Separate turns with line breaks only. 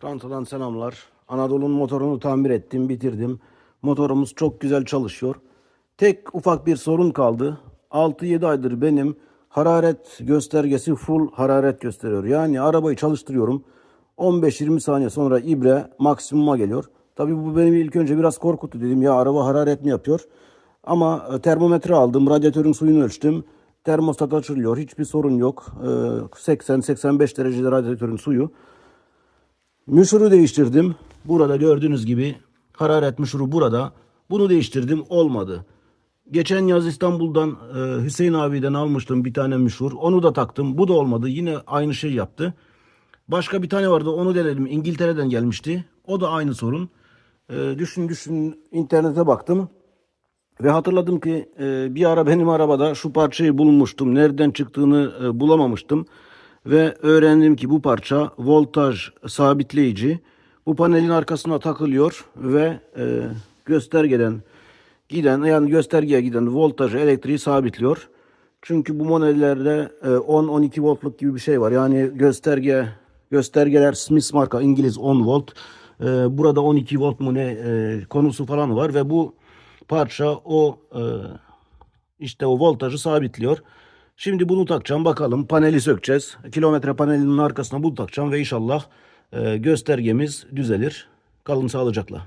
Fransa'dan selamlar. Anadolu'nun motorunu tamir ettim, bitirdim. Motorumuz çok güzel çalışıyor. Tek ufak bir sorun kaldı. 6-7 aydır benim hararet göstergesi full hararet gösteriyor. Yani arabayı çalıştırıyorum. 15-20 saniye sonra ibre maksimuma geliyor. Tabii bu beni ilk önce biraz korkuttu. Dedim ya araba hararet mi yapıyor? Ama e, termometre aldım, radyatörün suyunu ölçtüm. Termostat açılıyor, hiçbir sorun yok. Ee, 80-85 derecede radyatörün suyu. Müşürü değiştirdim. Burada gördüğünüz gibi hararet müşürü burada. Bunu değiştirdim olmadı. Geçen yaz İstanbul'dan e, Hüseyin abiden almıştım bir tane müşür. Onu da taktım. Bu da olmadı. Yine aynı şey yaptı. Başka bir tane vardı onu denedim. İngiltere'den gelmişti. O da aynı sorun. E, düşün düşün internete baktım. Ve hatırladım ki e, bir ara benim arabada şu parçayı bulmuştum. Nereden çıktığını e, bulamamıştım. Ve öğrendim ki bu parça voltaj sabitleyici. Bu panelin arkasına takılıyor ve e, göstergeden giden yani göstergeye giden voltajı elektriği sabitliyor. Çünkü bu modellerde e, 10-12 voltluk gibi bir şey var. Yani gösterge göstergeler Smith marka İngiliz 10 volt. E, burada 12 volt mu ne e, konusu falan var ve bu parça o e, işte o voltajı sabitliyor. Şimdi bunu takacağım bakalım paneli sökeceğiz. Kilometre panelinin arkasına bunu takacağım ve inşallah e, göstergemiz düzelir. Kalın sağlıcakla.